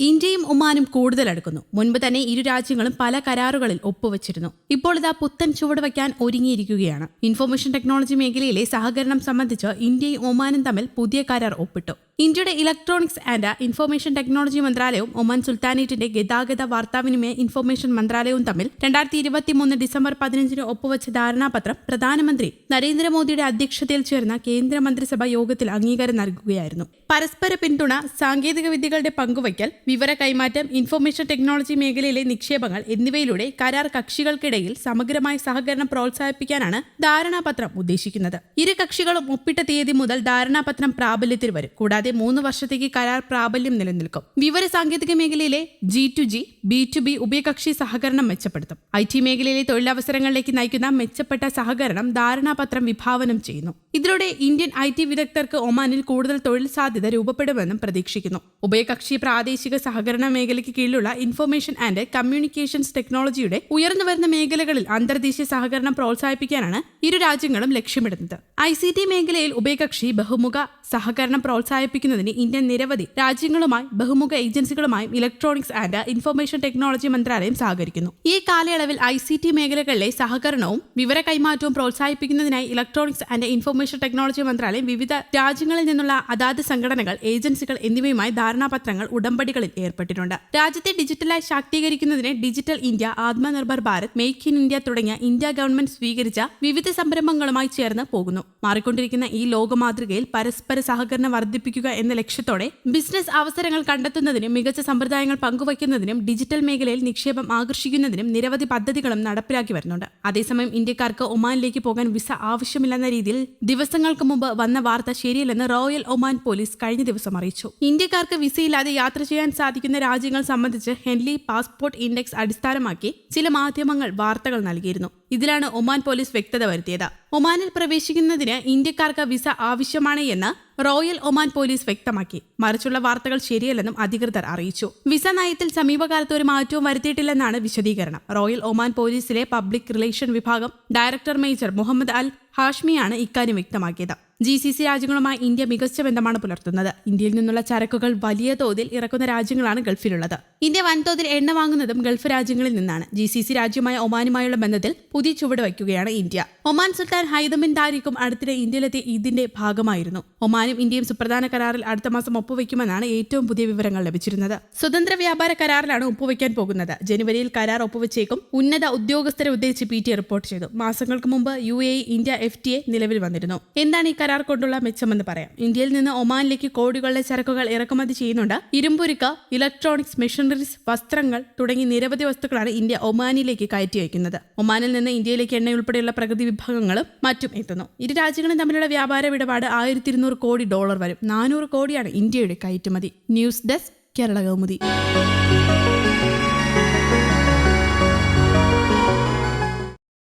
ഇന്ത്യയും ഒമാനും കൂടുതൽ അടുക്കുന്നു. മുൻപ് തന്നെ ഇരു രാജ്യങ്ങളും പല കരാറുകളിൽ ഒപ്പുവച്ചിരുന്നു. ഇപ്പോൾ ഇതാ പുത്തൻ ചുവട് വയ്ക്കാൻ ഒരുങ്ങിയിരിക്കുകയാണ്. ഇൻഫർമേഷൻ ടെക്നോളജി മേഖലയിലെ സഹകരണം സംബന്ധിച്ച് ഇന്ത്യയും ഒമാനും തമ്മിൽ പുതിയ കരാർ ഒപ്പിട്ടു. ഇന്ത്യയുടെ ഇലക്ട്രോണിക്സ് ആൻഡ് ഇൻഫർമേഷൻ ടെക്നോളജി മന്ത്രാലയവും ഒമാൻ സുൽത്താനേറ്റിന്റെ ഗതാഗത വാർത്താവിനിമയ ഇൻഫർമേഷൻ മന്ത്രാലയവും തമ്മിൽ രണ്ടായിരത്തി ഇരുപത്തിമൂന്ന് ഡിസംബർ പതിനഞ്ചിന് ഒപ്പുവച്ച ധാരണാപത്രം പ്രധാനമന്ത്രി നരേന്ദ്രമോദിയുടെ അധ്യക്ഷതയിൽ ചേർന്ന കേന്ദ്രമന്ത്രിസഭ യോഗത്തിൽ അംഗീകാരം നൽകുകയായിരുന്നു. പരസ്പര പിന്തുണ സാങ്കേതിക വിദ്യകളുടെ പങ്കുവയ്ക്കൽ വിവര കൈമാറ്റം ഇൻഫർമേഷൻ ടെക്നോളജി മേഖലയിലെ നിക്ഷേപങ്ങൾ എന്നിവയിലൂടെ കരാർ കക്ഷികൾക്കിടയിൽ സമഗ്രമായ സഹകരണം പ്രോത്സാഹിപ്പിക്കാനാണ് ധാരണാപത്രം ഉദ്ദേശിക്കുന്നത്. ഇരു കക്ഷികളും ഒപ്പിട്ട തീയതി മുതൽ ധാരണാപത്രം പ്രാബല്യത്തിൽ വരും. കൂടാതെ മൂന്ന് വർഷത്തേക്ക് കരാർ പ്രാബല്യം നിലനിൽക്കും. വിവര സാങ്കേതിക മേഖലയിലെ G to G B to B ഉഭയകക്ഷി സഹകരണം മെച്ചപ്പെടുത്തും. ഐ ടി മേഖലയിലെ തൊഴിലവസരങ്ങളിലേക്ക് നയിക്കുന്ന മെച്ചപ്പെട്ട സഹകരണം ധാരണാപത്രം വിഭാവനം ചെയ്യുന്നു. ഇതിലൂടെ ഇന്ത്യൻ ഐ ടി വിദഗ്ധർക്ക് ഒമാനിൽ കൂടുതൽ തൊഴിൽ സാധ്യത രൂപപ്പെടുമെന്നും പ്രതീക്ഷിക്കുന്നു. ഉഭയകക്ഷി പ്രാദേശിക സഹകരണ മേഖലയ്ക്ക് കീഴിലുള്ള ഇൻഫർമേഷൻ ആൻഡ് കമ്മ്യൂണിക്കേഷൻസ് ടെക്നോളജിയുടെ ഉയർന്നുവരുന്ന മേഖലകളിൽ അന്തർദേശീയ സഹകരണം പ്രോത്സാഹിപ്പിക്കാനാണ് ഇരു രാജ്യങ്ങളും ലക്ഷ്യമിടുന്നത്. ഐ സി ടി മേഖലയിൽ ഉഭയകക്ഷി ബഹുമുഖ സഹകരണം പ്രോത്സാഹിപ്പിക്കുന്നതിന് ഇന്ത്യ നിരവധി രാജ്യങ്ങളുമായി ബഹുമുഖ ഏജൻസികളുമായും ഇലക്ട്രോണിക്സ് ആൻഡ് ഇൻഫർമേഷൻ ടെക്നോളജി മന്ത്രാലയം സഹകരിക്കുന്നു. ഈ കാലയളവിൽ ഐ സി ടി മേഖലകളിലെ സഹകരണവും വിവര കൈമാറ്റവും പ്രോത്സാഹിപ്പിക്കുന്നതിനായി ഇലക്ട്രോണിക്സ് ആൻഡ് ഇൻഫർമേഷൻ ടെക്നോളജി മന്ത്രാലയം വിവിധ രാജ്യങ്ങളിൽ നിന്നുള്ള അതാത് സംഘടനകൾ ഏജൻസികൾ എന്നിവയുമായി ധാരണാപത്രങ്ങൾ ഉടമ്പടികളിൽ ഏർപ്പെട്ടിട്ടുണ്ട്. രാജ്യത്തെ ഡിജിറ്റലായി ശാക്തീകരിക്കുന്നതിന് digital India Atmanirbhar Bharat make in India തുടങ്ങിയ ഇന്ത്യ ഗവൺമെന്റ് സ്വീകരിച്ച വിവിധ സംരംഭങ്ങളുമായി ചേർന്ന് പോകുന്നു. മാറിക്കൊണ്ടിരിക്കുന്ന ഈ ലോകമാതൃകയിൽ പരസ്പര സഹകരണം വർദ്ധിപ്പിക്കുക എന്ന ലക്ഷ്യത്തോടെ ബിസിനസ് അവസരങ്ങൾ കണ്ടെത്തുന്നതിനും മികച്ച സമ്പ്രദായങ്ങൾ പങ്കുവയ്ക്കുന്നതിനും ഡിജിറ്റൽ മേഖലയിൽ നിക്ഷേപം ആകർഷിക്കുന്നതിനും നിരവധി പദ്ധതികളും നടപ്പിലാക്കി വരുന്നുണ്ട്. അതേസമയം ഇന്ത്യക്കാർക്ക് ഒമാനിലേക്ക് പോകാൻ വിസ ആവശ്യമില്ലെന്ന രീതിയിൽ ദിവസങ്ങൾക്ക് മുമ്പ് വന്ന വാർത്ത ശരിയല്ലെന്ന് റോയൽ ഒമാൻ പോലീസ് കഴിഞ്ഞ ദിവസം അറിയിച്ചു. ഇന്ത്യക്കാർക്ക് വിസയില്ലാതെ യാത്ര ചെയ്യാൻ സാധിക്കുന്ന രാജ്യങ്ങൾ സംബന്ധിച്ച് ഹെൻലി പാസ്പോർട്ട് ഇൻഡെക്സ് അടിസ്ഥാനമാക്കി ചില മാധ്യമങ്ങൾ വാർത്തകൾ നൽകിയിരുന്നു. ഇതിലാണ് ഒമാൻ പോലീസ് വ്യക്തത വരുത്തിയത്. ഒമാനിൽ പ്രവേശിക്കുന്നതിന് ഇന്ത്യക്കാർക്ക് വിസ ആവശ്യമാണ് എന്ന് റോയൽ ഒമാൻ പോലീസ് വ്യക്തമാക്കി. മറിച്ചുള്ള വാർത്തകൾ ശരിയല്ലെന്നും അധികൃതർ അറിയിച്ചു. വിസ നയത്തിൽ സമീപകാലത്ത് ഒരു മാറ്റവും വരുത്തിയിട്ടില്ലെന്നാണ് വിശദീകരണം. റോയൽ ഒമാൻ പോലീസിലെ പബ്ലിക് റിലേഷൻ വിഭാഗം ഡയറക്ടർ മേജർ മുഹമ്മദ് അൽ ഹാഷ്മിയാണ് ഇക്കാര്യം വ്യക്തമാക്കിയത്. ജി സി സി രാജ്യങ്ങളുമായി ഇന്ത്യ മികച്ച ബന്ധമാണ് പുലർത്തുന്നത്. ഇന്ത്യയിൽ നിന്നുള്ള ചരക്കുകൾ വലിയ തോതിൽ ഇറക്കുന്ന രാജ്യങ്ങളാണ് ഗൾഫിലുള്ളത്. ഇന്ത്യ വൻതോതിൽ എണ്ണ വാങ്ങുന്നതും ഗൾഫ് രാജ്യങ്ങളിൽ നിന്നാണ്. ജി സി സി രാജ്യമായ ഒമാനുമായുള്ള ബന്ധത്തിൽ പുതിയ ചുവട് വയ്ക്കുകയാണ് ഇന്ത്യ. ഒമാൻ സുൽത്താൻ ഹൈദമിൻ താരിഖും അടുത്തിടെ ഇന്ത്യയിലെത്തി ഇതിന്റെ ഭാഗമായിരുന്നു. ഒമാനും ഇന്ത്യയും സുപ്രധാന കരാറിൽ അടുത്ത മാസം ഒപ്പുവെക്കുമെന്നാണ് ഏറ്റവും പുതിയ വിവരങ്ങൾ ലഭിച്ചിരുന്നത്. സ്വതന്ത്ര വ്യാപാര കരാറിലാണ് ഒപ്പുവെക്കാൻ പോകുന്നത്. ജനുവരിയിൽ കരാർ ഒപ്പുവെച്ചേക്കും ഉന്നത ഉദ്യോഗസ്ഥരെ ഉദ്ദേശിച്ച് പി ടി റിപ്പോർട്ട് ചെയ്തു. മാസങ്ങൾക്ക് മുമ്പ് U A India F T A നിലവിൽ വന്നിരുന്നു. എന്താണ് ഈ കരാർ കൊണ്ടുള്ള മെച്ചമെന്ന് പറയാം. ഇന്ത്യയിൽ നിന്ന് ഒമാനിലേക്ക് കോടികളുടെ ചരക്കുകൾ ഇറക്കുമതി ചെയ്യുന്നുണ്ട്. ഇരുമ്പുരുക്ക് ഇലക്ട്രോണിക്സ് മെഷീനറീസ് വസ്ത്രങ്ങൾ തുടങ്ങി നിരവധി വസ്തുക്കളാണ് ഇന്ത്യ ഒമാനിലേക്ക് കയറ്റി അയക്കുന്നത് ഒമാനിൽ നിന്ന് ഇന്ത്യയിലേക്ക് എണ്ണ ഉൾപ്പെടെയുള്ള പ്രകൃതി വിഭവങ്ങളും മറ്റും എത്തുന്നു. ഇരു രാജ്യങ്ങളും തമ്മിലുള്ള വ്യാപാര ഇടപാട് ആയിരത്തി കോടി ഡോളർ വരും. നാനൂറ് കോടിയാണ് ഇന്ത്യയുടെ കയറ്റുമതി. News desk Kerala Kaumudi.